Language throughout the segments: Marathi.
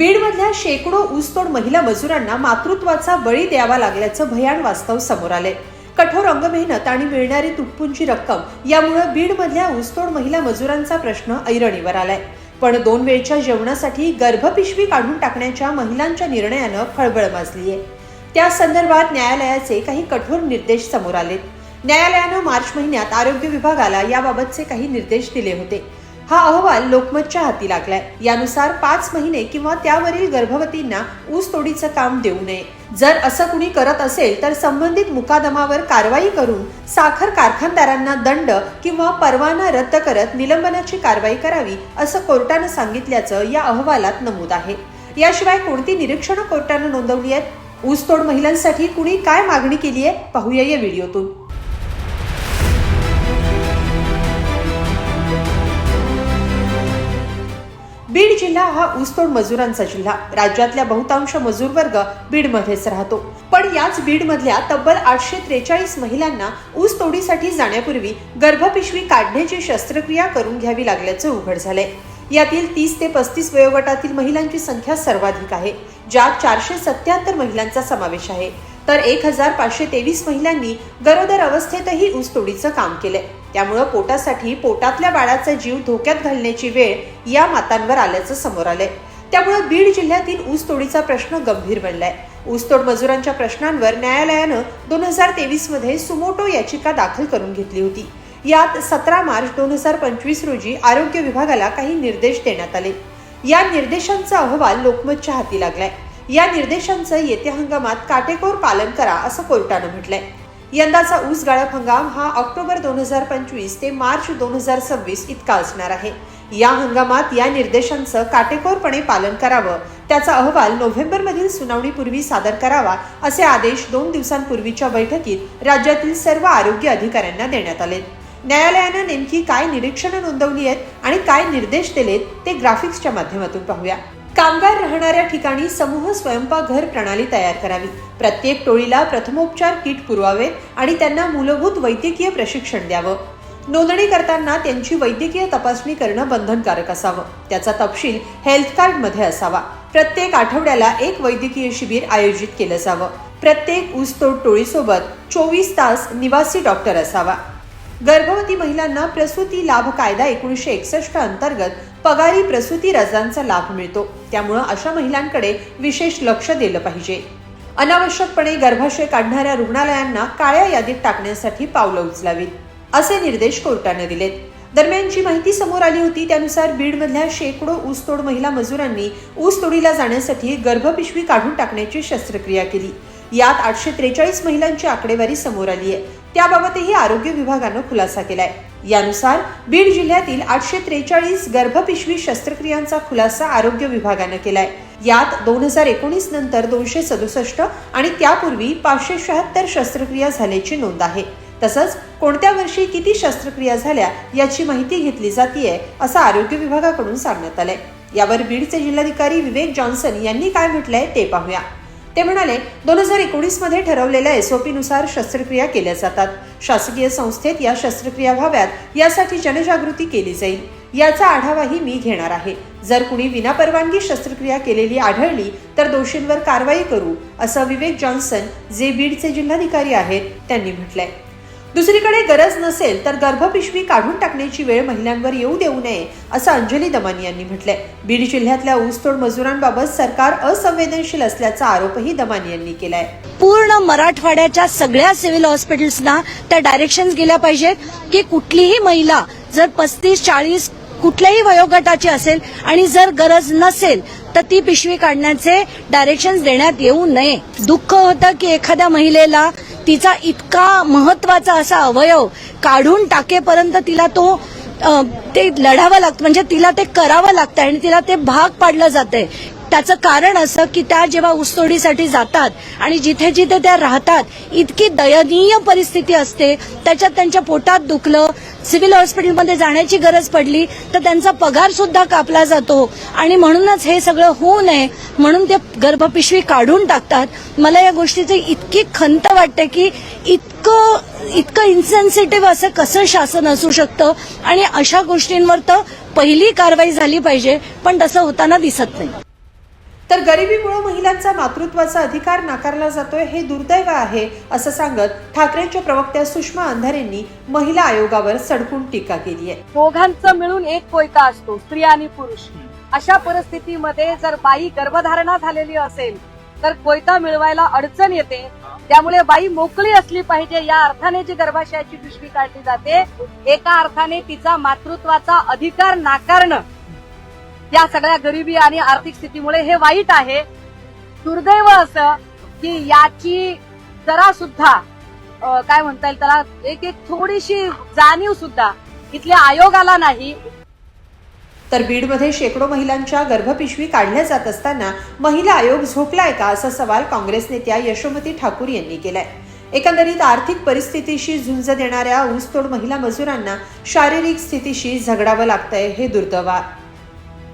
बीडमधल्या शेकडो ऊसतोड महिला मजुरांना मातृत्वाचा बळी द्यावा लागल्याचं भयान वास्तव समोर आले कठोर अंगमेहनत आणि मिळणारी तुटपुंची रक्कम यामुळे बीडमधल्या ऊसतोड महिला मजुरांचा प्रश्न ऐरणीवर आलाय. पण दोन वेळच्या जेवणासाठी गर्भपिशवी काढून टाकण्याच्या महिलांच्या निर्णयानं खळबळ माजलीय. त्या संदर्भात न्यायालयाचे काही कठोर निर्देश समोर आलेत. न्यायालयानं मार्च महिन्यात आरोग्य विभागाला याबाबतचे काही निर्देश दिले होते. हा अहवाल लोकमतच्या हाती लागलाय. यानुसार पाच महिने किंवा त्यावरील गर्भवतींना ऊस तोडीचं काम देऊ नये. जर असं कुणी करत असेल तर संबंधित मुकादमावर कारवाई करून साखर कारखानदारांना दंड किंवा परवाना रद्द करत निलंबनाची कारवाई करावी असं कोर्टानं सांगितल्याचं या अहवालात नमूद आहे. याशिवाय कोणती निरीक्षणं कोर्टानं नोंदवली आहेत? ऊसतोड महिलांसाठी कुणी काय मागणी केली आहे? पाहूया या व्हिडिओतून. बीड जिल्हा हा ऊसतोड मजुरांचा जिल्हा. राज्यातल्या बहुतांश मजूर वर्ग बीडमध्येच राहतो. पण याच बीडमधल्या तब्बल आठशे त्रेचाळीस महिलांना ऊस तोडीसाठी जाण्यापूर्वी गर्भपिशवी काढण्याची शस्त्रक्रिया करून घ्यावी लागल्याचं उघड झालंय. यातील तीस ते पस्तीस वयोगटातील महिलांची संख्या सर्वाधिक आहे ज्यात चारशे सत्याहत्तर महिलांचा समावेश आहे. तर एक हजार पाचशे तेवीस महिलांनी गरोदर अवस्थेतही ऊसतोडीचं काम केलंय. त्यामुळं पोटासाठी पोटातल्या बाळाचा जीव धोक्यात घालण्याची वेळ या मातांवर आल्याचं समोर आलंय. त्यामुळे बीड जिल्ह्यातील ऊसतोडीचा प्रश्न गंभीर बनलाय. ऊसतोड मजुरांच्या प्रश्नांवर न्यायालयानं दोन हजार तेवीसमध्ये सुमोटो याचिका दाखल करून घेतली होती. यात सतरा मार्च दोन हजार पंचवीस रोजी आरोग्य विभागाला काही निर्देश देण्यात आले. या निर्देशांचा अहवाल लोकमतच्या हाती लागलाय. या निर्देशांचं येत्या हंगामात काटेकोर पालन करा असं कोर्टानं म्हटलंय. यंदाचा ऊस गाळप हंगाम हा ऑक्टोबर दोन हजार पंचवीस ते मार्च दोन हजार सव्वीस इतका असणार आहे. या हंगामात या निर्देशांचं काटेकोरपणे पालन करावं त्याचा अहवाल नोव्हेंबरमधील सुनावणीपूर्वी सादर करावा असे आदेश दोन दिवसांपूर्वीच्या बैठकीत राज्यातील सर्व आरोग्य अधिकाऱ्यांना देण्यात आले न्यायालयानं नेमकी काय निरीक्षणं नोंदवली आहेत आणि काय निर्देश दिलेत ते ग्राफिक्सच्या माध्यमातून पाहूया. कामगार राहणाऱ्या ठिकाणी समूह स्वयंपाकघर प्रणाली तयार करावी. प्रत्येक टोळीला प्रथमोपचार किट पुरवावे आणि त्यांना मूलभूत वैद्यकीय प्रशिक्षण द्यावं. नोंदणी करताना त्यांची वैद्यकीय तपासणी करणं बंधनकारक असावं. त्याचा तपशील हेल्थ कार्डमध्ये असावा. प्रत्येक आठवड्याला एक वैद्यकीय शिबिर आयोजित केलं जावं. प्रत्येक ऊसतोड टोळीसोबत चोवीस तास निवासी डॉक्टर असावा. गर्भवती महिलांना प्रसूती लाभ कायदा एकोणीसशे एकसष्ट अंतर्गत पगारी प्रसूती रजांचा लाभ मिळतो. त्यामुळं अशा महिलांकडे विशेष लक्ष दिलं पाहिजे. अनावश्यकपणे गर्भाशय काढणाऱ्या रुग्णालयांना काळ्या यादीत टाकण्यासाठी पावलं उचलावीत असे निर्देश कोर्टाने दिलेत. दरम्यान जी माहिती समोर आली होती त्यानुसार बीडमधल्या शेकडो ऊसतोड महिला मजुरांनी ऊसतोडीला जाण्यासाठी गर्भपिशवी काढून टाकण्याची शस्त्रक्रिया केली. यात आठशे त्रेचाळीस महिलांची आकडेवारी समोर आली आहे त्याबाबतही आरोग्य विभागानं खुलासा केलाय. यानुसार बीड जिल्ह्यातील आठशे त्रेचाळीस गर्भपिशवी शस्त्रक्रियांचा खुलासा आरोग्य विभागानं केलाय. यात दोन हजार एकोणीस नंतर दोनशे सदुसष्ट आणि त्यापूर्वी पाचशे शहात्तर शस्त्रक्रिया झाल्याची नोंद आहे. तसंच कोणत्या वर्षी किती शस्त्रक्रिया झाल्या याची माहिती घेतली जातीये असं आरोग्य विभागाकडून सांगण्यात आलंय. यावर बीडचे जिल्हाधिकारी विवेक जॉन्सन यांनी काय म्हटलंय ते पाहूया. ते म्हणाले दोन हजार एकोणीसमध्ये ठरवलेल्या एसओपीनुसार शस्त्रक्रिया केल्या जातात. शासकीय संस्थेत या शस्त्रक्रिया व्हाव्यात यासाठी जनजागृती केली जाईल. याचा आढावाही मी घेणार आहे. जर कुणी विनापरवानगी शस्त्रक्रिया केलेली आढळली तर दोषींवर कारवाई करू असं विवेक जॉन्सन जे बीडचे जिल्हाधिकारी आहेत त्यांनी म्हटलंय. दुसरीकडे गरज नसेल तर गर्भपिशवी काढून टाकण्याची वेळ महिलांवर येऊ देऊ नये असं अंजली दमानी यांनी म्हटलंय. बीड जिल्ह्यातल्या ऊसतोड मजुरांबाबत सरकार असंवेदनशील असल्याचा आरोपही दमानी यांनी केलाय. पूर्ण मराठवाड्याच्या सगळ्या सिव्हिल हॉस्पिटल्सना त्या डायरेक्शन्स गेल्या पाहिजेत की कुठलीही महिला जर पस्तीस चाळीस कुठल्याही वयोगटाची असेल आणि जर गरज नसेल तर ती पिशवी काढण्याचे डायरेक्शन्स देण्यात येऊ नये. दुःख होतं की एखाद्या महिलेला तिचा इतका महत्त्वाचा असा अवयव काढून टाकेपर्यंत तिला तो ते लढावं लागतं. म्हणजे तिला ते करावं लागतं आणि तिला ते भाग पाडलं जातंय. त्याचं कारण असं की त्या जेव्हा ऊसतोडीसाठी जातात आणि जिथे जिथे त्या राहतात इतकी दयनीय परिस्थिती असते. त्याच्यात त्यांच्या पोटात दुखलं सिव्हिल हॉस्पिटलमध्ये जाण्याची गरज पडली तर त्यांचा पगार सुद्धा कापला जातो. आणि म्हणूनच हे सगळं होऊ नये म्हणून ते गर्भपिशवी काढून टाकतात. मला या गोष्टीची इतकी खंत वाटते की इतकं इतकं इन्सेन्सिटिव्ह असं कसं शासन असू शकतं? आणि अशा गोष्टींवर तर पहिली कारवाई झाली पाहिजे पण तसं होताना दिसत नाही. तर गरिबीमुळे महिलांचा मातृत्वाचा अधिकार नाकारला जातोय हे दुर्दैव आहे असं सांगत ठाकरेंच्या प्रवक्त्या सुषमा अंधारेंनी महिला आयोगावर सडकून टीका केली आहे. दोघांचं मिळून एक कोयता असतो स्त्री आणि पुरुष. अशा परिस्थितीमध्ये जर बाई गर्भधारणा झालेली असेल तर कोयता मिळवायला अडचण येते. त्यामुळे बाई मोकळी असली पाहिजे या अर्थाने जी गर्भाशयाची पिशवी काढली जाते एका अर्थाने तिचा मातृत्वाचा अधिकार नाकारणं. या सगळ्या गरिबी आणि आर्थिक स्थितीमुळे हे वाईट आहे. दुर्दैव असं की याची जरा सुद्धा काय म्हणता येईल त्याला एक एक थोडीशी जाणीव सुद्धा इथल्या आयोगाला नाही. तर बीडमध्ये शेकडो महिलांच्या गर्भपिशवी काढल्या जात असताना महिला आयोग झोपलाय का असा सवाल काँग्रेस नेत्या यशोमती ठाकूर यांनी केलाय. एकंदरीत आर्थिक परिस्थितीशी झुंज देणाऱ्या ऊसतोड महिला मजुरांना शारीरिक स्थितीशी झगडावं लागतंय हे दुर्दैव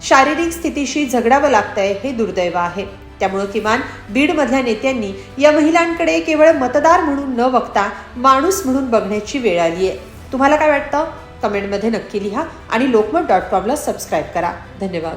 शारीरिक स्थितीशी झगडावं लागतंय हे दुर्दैव आहे. त्यामुळं किमान बीडमधल्या नेत्यांनी या महिलांकडे केवळ मतदार म्हणून न बघता माणूस म्हणून बघण्याची वेळ आली आहे. तुम्हाला काय वाटतं? कमेंटमध्ये नक्की लिहा आणि लोकमत डॉट कॉमला सबस्क्राईब करा. धन्यवाद.